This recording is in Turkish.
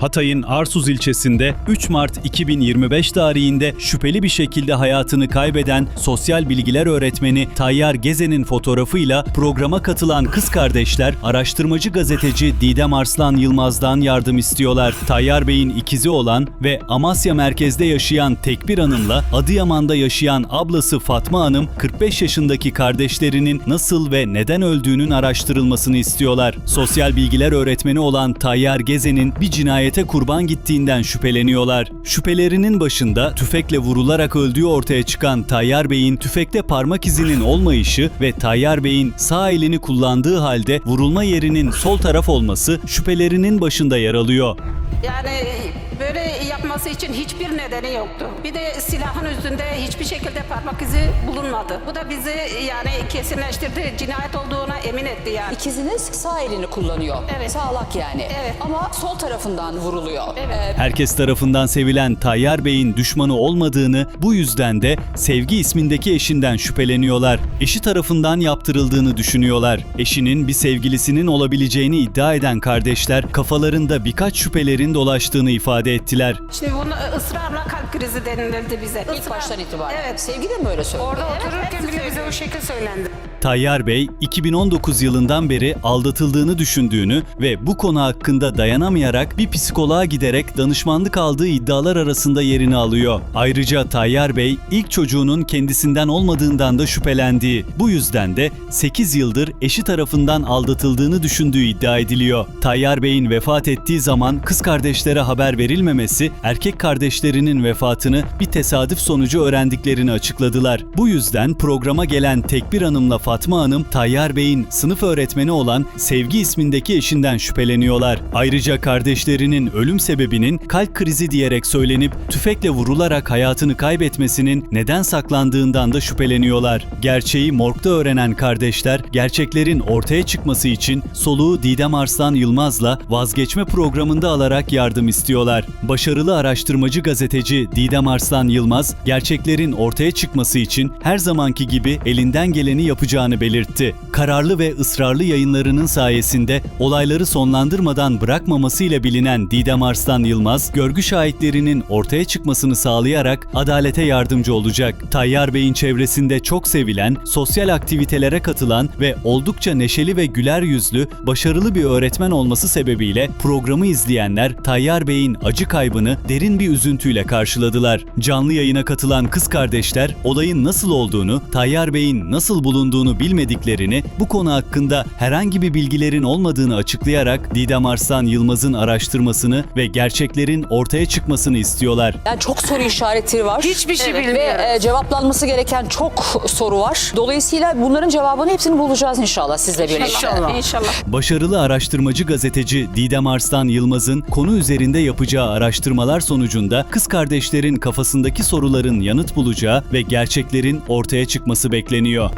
Hatay'ın Arsuz ilçesinde 3 Mart 2025 tarihinde şüpheli bir şekilde hayatını kaybeden sosyal bilgiler öğretmeni Tayyar Gezen'in fotoğrafıyla programa katılan kız kardeşler araştırmacı gazeteci Didem Arslan Yılmaz'dan yardım istiyorlar. Tayyar Bey'in ikizi olan ve Amasya merkezde yaşayan Tekbir Hanım'la Adıyaman'da yaşayan ablası Fatma Hanım 45 yaşındaki kardeşlerinin nasıl ve neden öldüğünün araştırılmasını istiyorlar. Sosyal bilgiler öğretmeni olan Tayyar Gezen'in bir cinayete kurban gittiğinden şüpheleniyorlar. Şüphelerinin başında tüfekle vurularak öldüğü ortaya çıkan Tayyar Bey'in tüfekte parmak izinin olmayışı ve Tayyar Bey'in sağ elini kullandığı halde vurulma yerinin sol taraf olması şüphelerinin başında yer alıyor. Yani böyle yapması için hiçbir nedeni yoktu. Bir de silahın üstünde hiçbir şekilde parmak izi bulunmadı. Bu da bizi yani kesinleştirdi. Cinayet olduğuna emin etti yani. İkiziniz sağ elini kullanıyor. Evet. Sağlak yani. Evet. Ama sol tarafından vuruluyor. Evet. Ee, Herkes tarafından sevilen Tayyar Bey'in düşmanı olmadığını, bu yüzden de Sevgi ismindeki eşinden şüpheleniyorlar. Eşi tarafından yaptırıldığını düşünüyorlar. Eşinin bir sevgilisinin olabileceğini iddia eden kardeşler kafalarında birkaç şüphelerin dolaştığını ifade ettiler. Şimdi bunu ısrarla kalp krizi denildi bize. ilk Israr- baştan itibaren. Evet. Sevgi de mi öyle söylüyor? Orada Evet, otururken bile bize o şekil söylendi. Tayyar Bey, 2019 yılından beri aldatıldığını düşündüğünü ve bu konu hakkında dayanamayarak bir psikoloğa giderek danışmanlık aldığı iddialar arasında yerini alıyor. Ayrıca Tayyar Bey, ilk çocuğunun kendisinden olmadığından da şüphelendiği, bu yüzden de 8 yıldır eşi tarafından aldatıldığını düşündüğü iddia ediliyor. Tayyar Bey'in vefat ettiği zaman kız kardeşlere haber verilmemesi, erkek kardeşlerinin vefatını bir tesadüf sonucu öğrendiklerini açıkladılar. Bu yüzden programa gelen Tekbir Hanım'la Fatma Hanım, Tayyar Bey'in sınıf öğretmeni olan Sevgi ismindeki eşinden şüpheleniyorlar. Ayrıca kardeşlerinin ölüm sebebinin kalp krizi diyerek söylenip tüfekle vurularak hayatını kaybetmesinin neden saklandığından da şüpheleniyorlar. Gerçeği morgda öğrenen kardeşler, gerçeklerin ortaya çıkması için soluğu Didem Arslan Yılmaz'la vazgeçme programında alarak yardım istiyorlar. Başarılı araştırmacı gazeteci Didem Arslan Yılmaz, gerçeklerin ortaya çıkması için her zamanki gibi elinden geleni yapacağını belirtti. Kararlı ve ısrarlı yayınlarının sayesinde olayları sonlandırmadan bırakmamasıyla bilinen Didem Arslan Yılmaz, görgü şahitlerinin ortaya çıkmasını sağlayarak adalete yardımcı olacak. Tayyar Bey'in çevresinde çok sevilen, sosyal aktivitelere katılan ve oldukça neşeli ve güler yüzlü, başarılı bir öğretmen olması sebebiyle programı izleyenler Tayyar Bey'in acı kaybını derin bir üzüntüyle karşıladılar. Canlı yayına katılan kız kardeşler olayın nasıl olduğunu, Tayyar Bey'in nasıl bulunduğunu bilmediklerini, bu konu hakkında herhangi bir bilgilerin olmadığını açıklayarak Didem Arslan Yılmaz'ın araştırmasını ve gerçeklerin ortaya çıkmasını istiyorlar. Yani çok soru işaretleri var. Hiçbir şey Ve bilmiyoruz. e, cevaplanması gereken çok soru var. Dolayısıyla bunların cevabını hepsini bulacağız inşallah sizle birlikte. İnşallah. İnşallah. Başarılı araştırmacı gazeteci Didem Arslan Yılmaz'ın konu üzerinde yapacağı araştırmalar sonucunda kız kardeşlerin kafasındaki soruların yanıt bulacağı ve gerçeklerin ortaya çıkması bekleniyor.